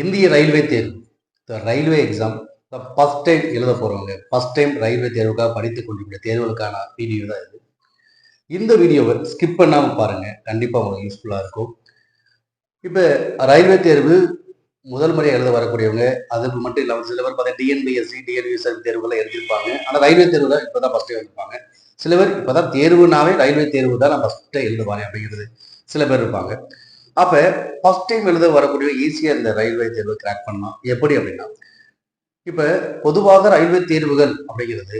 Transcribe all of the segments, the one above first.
இந்திய ரயில்வே தேர்வு. The railway exam first time எழுத போகிறவங்க ஃபஸ்ட் டைம் ரயில்வே தேர்வுக்காக படித்து கொண்டிருக்கிற தேர்வுகளுக்கான வீடியோ தான் இது. இந்த வீடியோவை ஸ்கிப் பண்ணாமல் பாருங்கள் கண்டிப்பாக உங்களுக்கு யூஸ்ஃபுல்லாக இருக்கும். இப்போ ரயில்வே தேர்வு முதல் முறையாக எழுத வரக்கூடியவங்க அதுக்கு மட்டும் இல்லாமல் சில பேர் பார்த்தா டிஎன்பிஎஸ்சி டிஎன்பிஎஸ்சி தேர்வுகளை எழுதியிருப்பாங்க. ஆனால் ரயில்வே தேர்வில் இப்போ தான் ஃபஸ்ட்டு எழுதிருப்பாங்க சில பேர் இப்போ தான் தேர்வுனாவே ரயில்வே தேர்வு தான் நான் ஃபஸ்ட்டு எழுதுவாங்க அப்படிங்கிறது சில பேர் இருப்பாங்க. அப்போ ஃபர்ஸ்ட் டைம் எழுத வரக்கூடிய ஈஸியாக இந்த ரயில்வே தேர்வு கிராக் பண்ணலாம். எப்படி அப்படின்னா இப்போ பொதுவாக ரயில்வே தேர்வுகள் அப்படிங்கிறது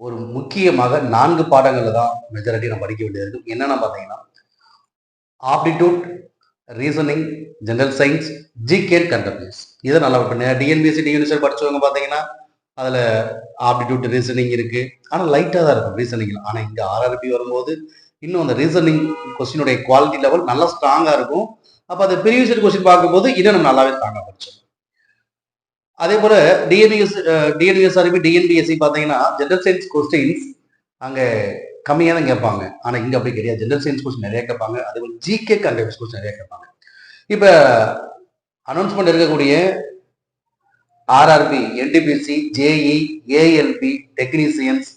ஒரு முக்கியமாக நான்கு பாடங்களில் தான் மெஜாரிட்டி நம்ம படிக்க வேண்டியது இருக்கும் என்னென்ன பார்த்தீங்கன்னா aptitude reasoning general science GK கண்டபிள்ஸ் இதை நல்லா பண்ண டிஎன்பிஎஸ்சி டியூனிவர்சிட்டி படிச்சவங்க பார்த்தீங்கன்னா அதில் ஆப்டிடியூட் ரீசனிங் இருக்குது ஆனால் லைட்டாக தான் இருக்கும் ரீசனிங்கில் ஆனால் இங்கே ஆர்ஆர்பி வரும்போது இன்னும் அந்த ரீசனிங் கொஸ்டினுடைய குவாலிட்டி லெவல் நல்லா ஸ்ட்ராங்காக இருக்கும். அப்போ அந்த ப்ரீவியஸ் கொஸ்டின் பார்க்கும்போது இன்னும் நம்ம நல்லாவே ஸ்ட்ராங்காக படிச்சோம் அதே போல் டிஎன்பிஎஸ் டிஎன்பிஎஸ்ஆர்பி டிஎன்பிஎஸ்சி பார்த்தீங்கன்னா ஜென்ரல் சயின்ஸ் கொஸ்டின்ஸ் அங்கே கம்மியாக தான் கேட்பாங்க. ஆனால் இங்கே அப்படி கிடையாது. ஜென்ரல் சயின்ஸ் கொஸ்டின் நிறைய கேட்பாங்க. அதே போல் ஜிகே கண்டக்ஸ் கொஸ்டின் நிறைய கேட்பாங்க. இப்போ அனௌன்ஸ்மெண்ட் இருக்கக்கூடிய RRB NTPC JE ALP technicians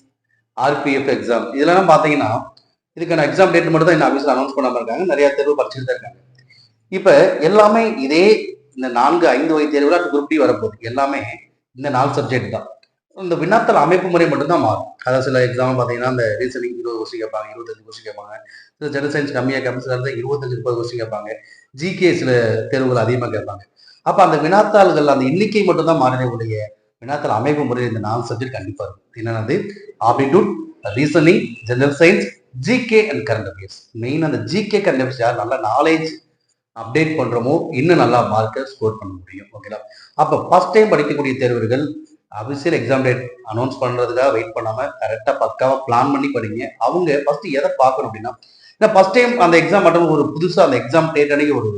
RPF exam இதெல்லாம் பார்த்தீங்கன்னா இதுக்கான எக்ஸாம் டேட் மட்டும் தான் இந்த ஆஃபீஸில் அனௌன்ஸ் பண்ணாமல் இருக்காங்க. நிறைய தேர்வு படிச்சுட்டு தான் இருக்காங்க இப்போ எல்லாமே இதே இந்த நான்கு ஐந்து வகை தேர்வுகள் குரூப் டி வரப்போகுது. எல்லாமே இந்த நாலு சப்ஜெக்ட் தான். இந்த வினாத்தல் அமைப்பு முறை மட்டும்தான் மாறும். அதாவது சில எக்ஸாம் பார்த்தீங்கன்னா இந்த ரீசனிங் இருபது கொஸ்டின் கேட்பாங்க இருபத்தஞ்சு கொஸ்டின் கேட்பாங்க. சில ஜெனரல் சயின்ஸ் கம்மியாக கேட்பாங்க சில இருபத்தஞ்சு முப்பது கொஸ்டின் கேட்பாங்க. ஜிகே சில தேர்வுகள் அதிகமாக கேட்பாங்க. அப்போ அந்த வினாத்தாள்கள் அந்த எண்ணிக்கை மட்டும்தான் மாறினக்கூடிய வினாத்தாள் அமைப்பு முறை இந்த நாலு சப்ஜெக்ட் கண்டிப்பாக இருக்கும். என்னென்னது aptitude reasoning general science GK and current affairs main அந்த ஜிகே கரண்ட் அஃபேர்ஸ் யார் நல்ல நாலேஜ் அப்டேட் பண்றோமோ இன்னும் நல்லா மார்க்கை ஸ்கோர் பண்ண முடியும். ஓகேங்களா அப்போ ஃபர்ஸ்ட் டைம் படிக்கக்கூடிய தேர்வர்கள் அபிஷியல் எக்ஸாம் டேட் அனௌன்ஸ் பண்றதுக்காக வெயிட் பண்ணாம கரெக்டாக பக்காவாக பிளான் பண்ணி படிங்க. அவங்க ஃபர்ஸ்ட் எதை பார்க்கணும் அப்படின்னா ஏன்னா ஃபர்ஸ்ட் டைம் அந்த எக்ஸாம் மட்டும் ஒரு புதுசாக அந்த எக்ஸாம் டேட் அன்னைக்கு ஒரு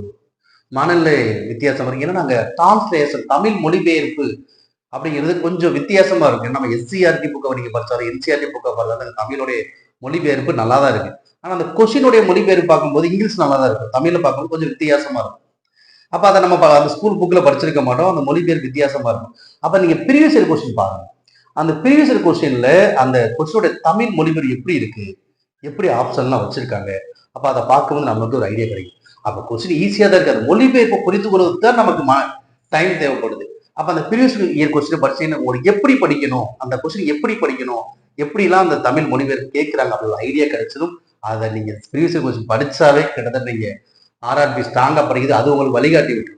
மனநிலை வித்தியாசம் இருக்கு. ஏன்னா நாங்கள் டிரான்ஸ்லேஷன் தமிழ் மொழிபெயர்ப்பு அப்படிங்கிறது கொஞ்சம் வித்தியாசமா இருக்கு நம்ம எஸ்சிஆர்டி புக்கை நீங்க படிச்சாலும் என்சிஆர்டி புக்கை பார்த்தாலும் தமிழோடைய மொழிபெயர்ப்பு நல்லா தான் இருக்கு. ஆனால் அந்த கொஷினுடைய மொழிபெயர்ப்பு பார்க்கும்போது இங்கிலீஷ் நல்லா தான் இருக்கும் தமிழில் பார்க்கும்போது கொஞ்சம் வித்தியாசமா இருக்கும். அப்போ அதை நம்ம அந்த ஸ்கூல் புக்கில் படிச்சிருக்க மாட்டோம். அந்த மொழிபெயர்ப்பு வித்தியாசமா இருக்கும். அப்போ நீங்க ப்ரீவியஸ் இயர் கொஸ்டின் பாருங்க. அந்த ப்ரீவியஸ் இயர் கொஸ்டின்ல அந்த கொஸ்டினுடைய தமிழ் மொழிபெயர்ப்பு எப்படி இருக்கு? எப்படி ஆப்ஷன்லாம் வச்சிருக்காங்க? அப்போ அதை பார்க்கும்போது நமக்கு ஒரு ஐடியா கிடைக்கும். அப்போ கொஸ்டின் ஈஸியாக தான் இருக்காது மொழிபெயர்ப்பை புரிந்து கொள்வது தான் நமக்கு டைம் தேவைப்படுது. அப்போ அந்த ப்ரீவியஸ் இயர் கொஸ்டின் படிச்சீங்கன்னா ஒரு எப்படி படிக்கணும்? அந்த கொஸ்டின் எப்படி படிக்கணும்? எப்படிலாம் அந்த தமிழ் மொழிபெயர் கேட்குறாங்க அப்படி ஒரு ஐடியா கிடைச்சதும் அதை நீங்க ப்ரீவியஸ் கொஸ்டின் படிச்சாவே கிட்டத்தட்ட நீங்க ஆர்ஆர்பி ஸ்ட்ராங்கா படிக்குது. அது உங்களுக்கு வழிகாட்டி விட்டு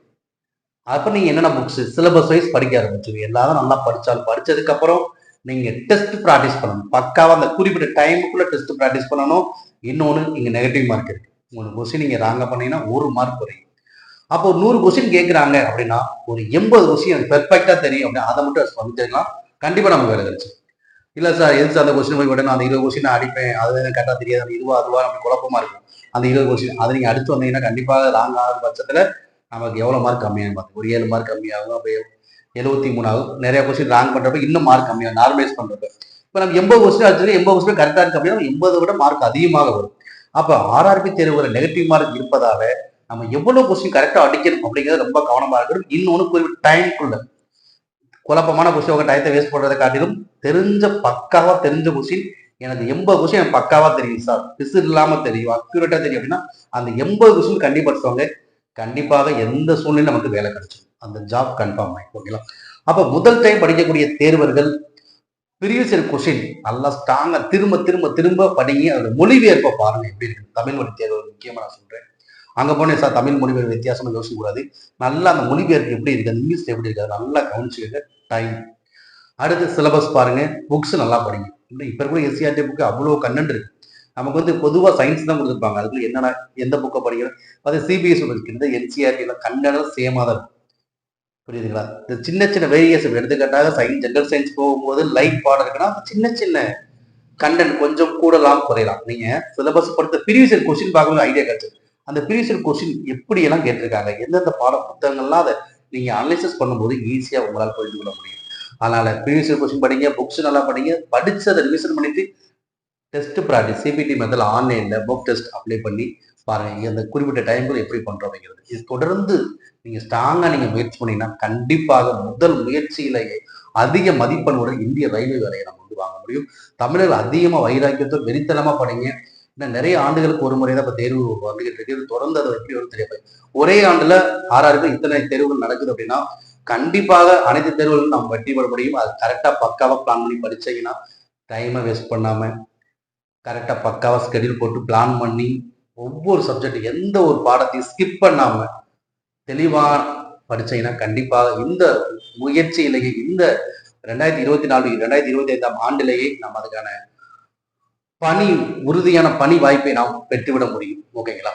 அப்போ நீங்க என்னென்ன புக்ஸ் சிலபஸ் வைஸ் படிக்க ஆரம்பிச்சுங்க எல்லாரும் நல்லா படிச்சாலும் படிச்சதுக்கு அப்புறம் நீங்க டெஸ்ட் ப்ராக்டிஸ் பண்ணணும். பக்காவா அந்த குறிப்பிட்ட டைமுக்குள்ள டெஸ்ட் ப்ராக்டிஸ் பண்ணணும். இன்னொன்று இங்க நெகட்டிவ் மார்க் இருக்கு. மூணு கொஸ்டின் நீங்க ராங்கா பண்ணீங்கன்னா ஒரு மார்க் குறையும். அப்போ நூறு கொஸ்டின் கேட்குறாங்க அப்படின்னா ஒரு எண்பது கொஸ்டின் எனக்கு பெர்ஃபெக்டா தெரியும் அப்படின்னா அதை மட்டும் பண்ணிக்கலாம் கண்டிப்பா நமக்கு வேலை கிடைச்சு இல்லை சார் எது சார் அந்த கொஸ்டின் போய் உடனே அந்த இருபது கொஸ்டின் நான் அடிப்பேன். அது கரெக்டாக தெரியாது. அந்த இதுவா அதுவா அப்படி குழப்பமா இருக்கும். அந்த இருபது கொஸ்டின் அதை நீங்கள் அடுத்து வந்தீங்கன்னா கண்டிப்பாக ராங் ஆகிற பட்சத்தில் நமக்கு எவ்வளோ மார்க் கம்மியாகும் பார்த்து ஒரு ஏழு மார்க் கம்மியாகும் அப்போ எழுபத்தி மூணு ஆகும். நிறைய கொஸ்டின் ராங் பண்ணுறப்ப இன்னும் மார்க் கம்மியாகும். நார்மலைஸ் பண்ணுறப்ப இப்போ நம்ம எண்பது கொஸ்டின் அடிச்சு எண்பது கொஸ்டின் கரெக்டாக இருக்கு அப்படின்னா எண்பது விட மார்க் அதிகமாக வரும். அப்போ ஆர்ஆர்பி தேர்வுல நெகட்டிவ் மார்க் இருப்பதாக நம்ம எவ்வளோ கொஸ்டின் கரெக்டாக அடிக்கணும் அப்படிங்கிறது ரொம்ப கவனமாக இருக்கணும். இன்னொன்று குறிப்பிட்ட டைமுக்குள்ள குழப்பமான கொஸ்டின் உங்கள் டயத்தை வேஸ்ட் பண்றதை காட்டிலும் தெரிஞ்ச பக்காவா தெரிஞ்ச கொஸ்டின் எனக்கு எண்பது கொஸ்டின் எனக்கு பக்காவா தெரியும் சார். பிசு இல்லாம தெரியும் அக்யூரேட்டா தெரியும் அப்படின்னா அந்த எண்பது கொஸ்டின் கண்டிப்பா படிச்சவங்க கண்டிப்பாக எந்த சூழ்நிலையும் நமக்கு வேலை கிடைச்சிடும். அந்த ஜாப் கன்ஃபார்ம் ஆகி ஓகேங்களா அப்ப முதல் டைம் படிக்கக்கூடிய தேர்வர்கள் ப்ரீவியஸ் இயர் கொஸ்டின் நல்லா ஸ்ட்ராங்கா திரும்ப திரும்ப திரும்ப படிங்க. அதோட மொழிபெயர்ப்பை பாருங்க எப்படி இருக்கு. தமிழ் மொழி தேர்வு முக்கியமா நான் சொல்றேன். அங்கே போனேன் சார் தமிழ் மொழிபெயர்ப்பு வித்தியாசமாக யோசிக்க கூடாது நல்லா அந்த மொழிபெயர்ப்பு எப்படி இருக்கு அந்த இங்கிலீஷ் எப்படி இருக்காது நல்லா கவனிச்சுக்க டைம் அடுத்து சிலபஸ் பாருங்க புக்ஸ் நல்லா படிங்க. இப்போ இப்ப கூட எஸ்சிஆர்டி புக்கு அவ்வளோ கண்டென்ட் இருக்கு. நமக்கு வந்து பொதுவாக சயின்ஸ் தான் கொடுத்துருப்பாங்க. அதுக்குள்ள என்னென்ன எந்த புக்கை படிக்கிறோம்? அது சிபிஎஸ்சி படிக்கிறது என்சிஆர்டியில் எல்லாம் சேமாக தான் இருக்கும் புரியுதுங்களா? இந்த சின்ன சின்ன வேரியேஷன் எடுத்துக்காட்டாக சயின்ஸ் ஜென்ரல் சயின்ஸ் போகும்போது லைட் பாடம் இருக்குன்னா சின்ன சின்ன கண்டென்ட் கொஞ்சம் கூடலாம் குறையலாம். நீங்கள் சிலபஸ் படுத்த ப்ரீவியஸ் கொஸ்டின் பார்க்கும்போது ஐடியா கிடைச்சது அந்த ப்ரீவியஸ் கொஸ்டின் எப்படி எல்லாம் கேட்டிருக்காங்க? எந்தெந்த பாட புத்தகங்கள்லாம் அதை நீங்க அனலைசஸ் பண்ணும்போது ஈஸியா உங்களால் புரிந்து கொள்ள முடியும். அதனால ப்ரீவியஸ் கொஸ்டின் படிங்க புக்ஸ் நல்லா படிங்க படிச்சதை ரிவிஷன் பண்ணிட்டு டெஸ்ட் ப்ராக்டிஸ் சிபிடி மெத்தட் ஆன்லைன்ல புக் டெஸ்ட் அப்ளை பண்ணி பாருங்க அந்த குறிப்பிட்ட டைம்ல எப்படி பண்றோம் அப்படிங்கிறது. இது தொடர்ந்து நீங்க ஸ்ட்ராங்கா நீங்க முயற்சி பண்ணீங்கன்னா கண்டிப்பாக முதல் முயற்சியிலேயே அதிக மதிப்பெண்ணுடன் இந்திய ரயில்வே வேலையை நம்ம வந்து வாங்க முடியும். தமிழர்கள் அதிகமா வைராக்கியத்தோடு வெறித்தனமா படிங்க. இன்னும் நிறைய ஆண்டுகளுக்கு ஒரு முறை தான் இப்போ தேர்வு வந்துகிட்டு இருக்கு. தொடர்ந்து அதை எப்படி வரும் தெரியாது. ஒரே ஆண்டுல ஆறாருக்கு இத்தனை தேர்வுகள் நடக்குது அப்படின்னா கண்டிப்பாக அனைத்து தேர்வுகளும் நம்ம வெற்றி பெற முடியும் அது கரெக்டாக பக்காவாக பிளான் பண்ணி படிச்சீங்கன்னா டைமை வேஸ்ட் பண்ணாம கரெக்டாக பக்காவாக ஸ்கெடியூல் போட்டு பிளான் பண்ணி ஒவ்வொரு சப்ஜெக்ட் எந்த ஒரு பாடத்தையும் ஸ்கிப் பண்ணாம தெளிவாக படிச்சீங்கன்னா கண்டிப்பாக இந்த முயற்சியிலேயே இந்த ரெண்டாயிரத்தி இருபத்தி நாலு ரெண்டாயிரத்தி இருபத்தி ஐந்தாம் ஆண்டிலேயே நம்ம அதுக்கான பணி உறுதியான பணி வாய்ப்பை நாம் பெற்றுவிட முடியும். ஓகேங்களா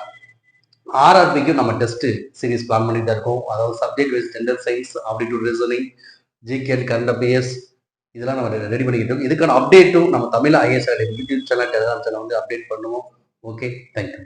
ஆர்ஆர்பிக்கும் நம்ம டெஸ்ட் சீரிஸ் பிளான் பண்ணிட்டு இருக்கோம். அதாவது subject wise general science aptitude reasoning GK current affairs இதெல்லாம் நம்ம ரெடி பண்ணிக்கிட்டு இருக்கோம். இதுக்கான அப்டேட்டும் நம்ம Tamil IS YouTube channel telegram channel வந்து அப்டேட் பண்ணுவோம். Okay thank you